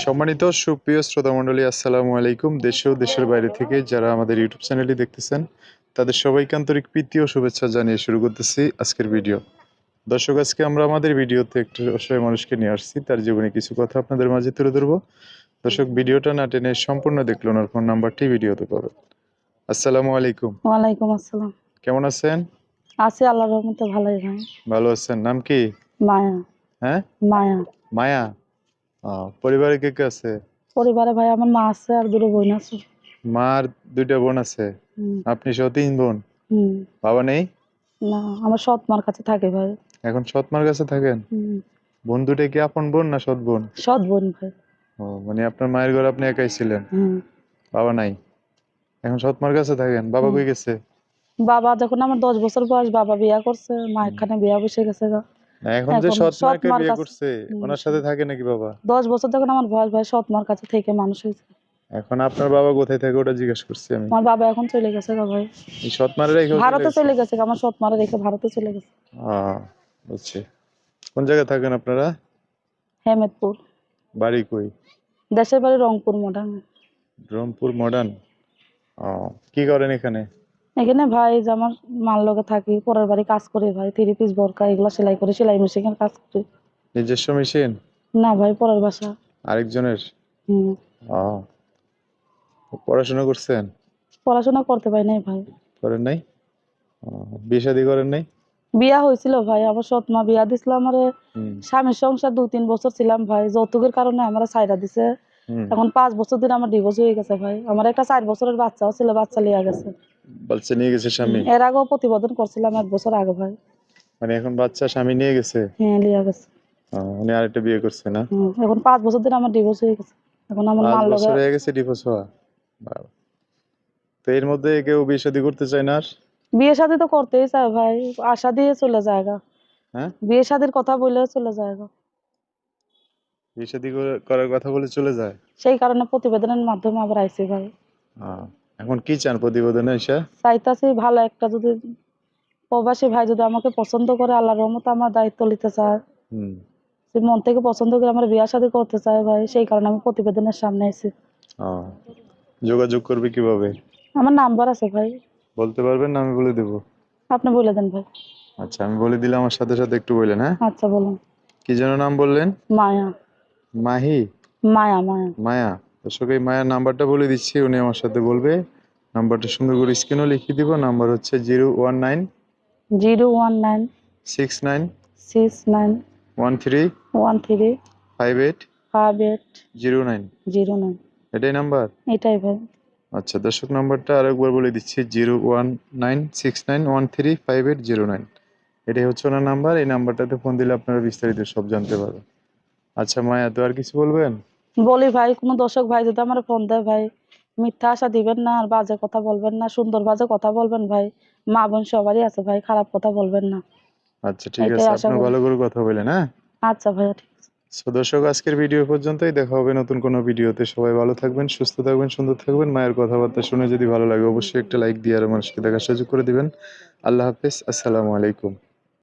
সম্মানিত সুপ্রিয় শ্রোতামণ্ডলী আসসালামু আলাইকুম। দেশে ও দেশের বাইরে থেকে যারা আমাদের ইউটিউব চ্যানেলটি দেখতেছেন তাদের সবাইকে আন্তরিক প্রীতি ও শুভেচ্ছা জানিয়ে শুরু করতেছি আজকের ভিডিও। দর্শক আজকে আমরা আমাদের ভিডিওতে একটা অসহায় মানুষকে নিয়ে আসছি। তার জীবনে কিছু কথা আপনাদের মাঝে তুলে ধরবো। দর্শক ভিডিওটা না টেনে সম্পূর্ণ দেখলে ওনার ফোন নাম্বারটি ভিডিওতে পাবেন। আসসালামু আলাইকুম। ওয়ালাইকুম আসসালাম। কেমন আছেন? আছি আল্লাহর রহমতে ভালোই ভালো আছেন। নাম কি? মায়া। হ্যাঁ? মায়া। মায়া? পরিবারে কে কে আছে? পরিবারে ভাই আমার মা আছে আর দুটো বোন আছে। মার দুইটা বোন আছে? আপনি সহ তিন বোন? বাবা নেই? না আমার সৎ মার কাছে থাকে ভাই। এখন সৎ মার কাছে থাকেন? বোন দুটো কি আপন বোন না সৎ বোন? সৎ বোন ভাই। ও মানে আপনার মায়ের ঘর আপনি একাই ছিলেন? বাবা নাই? এখন সৎ মার কাছে থাকেন? বাবা। কই গেছে? বাবা যখন আমার দশ বছর বয়স বাবা বিয়া করছে মা এখানে বিয়া বসে গেছে গা। এখন যে সৎ মাকে বিয়ে করছে ওনার সাথে থাকে নাকি বাবা? দশ বছর যখন আমার বয়স ভাই সৎ মার কাছে থেকে মানুষ হয়েছে। এখন আপনার বাবা কোথায় থাকে ওটা জিজ্ঞেস করছি আমি। আমার বাবা এখন চলে গেছে গা ভাই। এই সৎ মারে রেখে ভারতে চলে গেছে আমার সৎ মারা রেখে ভারতে চলে গেছে। বুঝছি। কোন জায়গায় থাকেন আপনারা? হেমেদপুর। বাড়ি কই? দেশের বাড়ি রংপুর মডার্ন। রংপুর মডার্ন। ও কি করেন এখানে? এখানে ভাই যে আমার মার লগে থাকি পরের বাড়ি কাজ করি ভাই থ্রি পিস বরকা এগুলো সেলাই করি সেলাই মেশিনের কাজ করি। নিজস্ব মেশিন? না ভাই পরের বাসা। আরেকজনের? হুম। ও। পড়াশোনা করছেন? পড়াশোনা করতে পারি নাই ভাই। করেন নাই? বিয়ে শাদী করেন নাই? বিয়া হয়েছিল ভাই আমার সৎ মা বিয়া দিছিল আমার। স্বামীর সংসার দুই তিন বছর ছিলাম ভাই যৌতুকের কারণে আমার সাইডা দিছে। এখন পাঁচ বছর দিন আমার ডিভোর্স হয়ে গেছে ভাই। আমার একটা চার বছরের বাচ্চাও ছিল বাচ্চা লিয়া গেছে। বাচ্চা নিয়ে গেছে স্বামী। এর আগেও প্রতিবেদন করছিলাম এক বছর আগে ভাই। মানে এখন বাচ্চা স্বামী নিয়ে গেছে? হ্যাঁ লিয়া গেছে। উনি আরেকটা বিয়ে করছে না? এখন পাঁচ বছর দিন আমার ডিভোর্স হয়ে গেছে। এখন আমার মার লগে হয়ে গেছে ডিভোর্স হওয়া। তো এর মধ্যে কেউ বিয়ে শাদী করতে চায় না বিয়ে শাদী তো করতেই চায় ভাই আশা দিয়ে চলে যায় গা। হ্যাঁ? বিয়ে শাদীর কথা বলে চলে যায় গা। বিয়ে শাদী করে- করার কথা বলে চলে যায়? সেই কারণে প্রতিবেদনের মাধ্যমে আবার আইসি ভাই। ও, এখন কি চান প্রতিবেদনে এসে? চাইতাছি ভালো একটা যদি প্রবাসী ভাই যদি আমাকে পছন্দ করে আল্লাহর রহমতে আমার দায়িত্ব নিতে চায়। হুম। যে মন থেকে পছন্দ করে আমার বিয়া শাদী করতে চায় ভাই সেই কারণে আমি প্রতিবেদনের সামনে এসেছি ও, যোগাযোগ করবে কীভাবে? আমার নাম্বার আছে ভাই। বলতে পারবেন না আমি বলে দেবো? আপনি বলে দেন ভাই। আচ্ছা আমি বলে দিলে আমার সাথে সাথে একটু বললেন হ্যাঁ? আচ্ছা বলুন। কি যেন নাম বললেন? মায়া। মাহি? মায়া মায়া। মায়া। দর্শক এই মায়ার নাম্বারটা বলে দিচ্ছি উনি আমার সাথে বলবে। নাম্বারটা সুন্দর করে স্ক্রিনও লিখিয়ে দিব নাম্বার হচ্ছে zero one nine zero one nine six nine six nine one three one three five eight five eight zero nine. Zero nine. এটাই নাম্বার? এটাই ভাই। আচ্ছা দর্শক নাম্বারটা আরেকবার বলে দিচ্ছি zero one nine six nine one three five eight zero nine. এটাই হচ্ছে ওনার নাম্বার এই নাম্বারটাতে ফোন দিলে আপনারা বিস্তারিত সব জানতে পারবেন। আচ্ছা মায়া তো আর কিছু বলবেন? বলি ভাই কোনো দর্শক ভাই যদি আমার ফোন দেয় ভাই মিথ্যা আশা দিবেন না আর বাজে কথা বলবেন না সুন্দর বাজে কথা বলবেন ভাই মা বোন সবারই আছে ভাই খারাপ কথা বলবেন না। আচ্ছা ঠিক আছে করি। ভালো করে কথা বলেন হ্যাঁ? আচ্ছা ভাইয়া ঠিক আছে। সো দর্শক আজকের ভিডিও পর্যন্তই দেখা হবে নতুন কোনো ভিডিওতে সবাই ভালো থাকবেন সুস্থ থাকবেন সুন্দর থাকবেন। মায়ের কথাবার্তা শুনে যদি ভালো লাগে অবশ্যই একটা লাইক দিয়ে আর মানুষকে দেখার সুযোগ করে দিবেন। আল্লাহ হাফেজ আসসালামু আলাইকুম।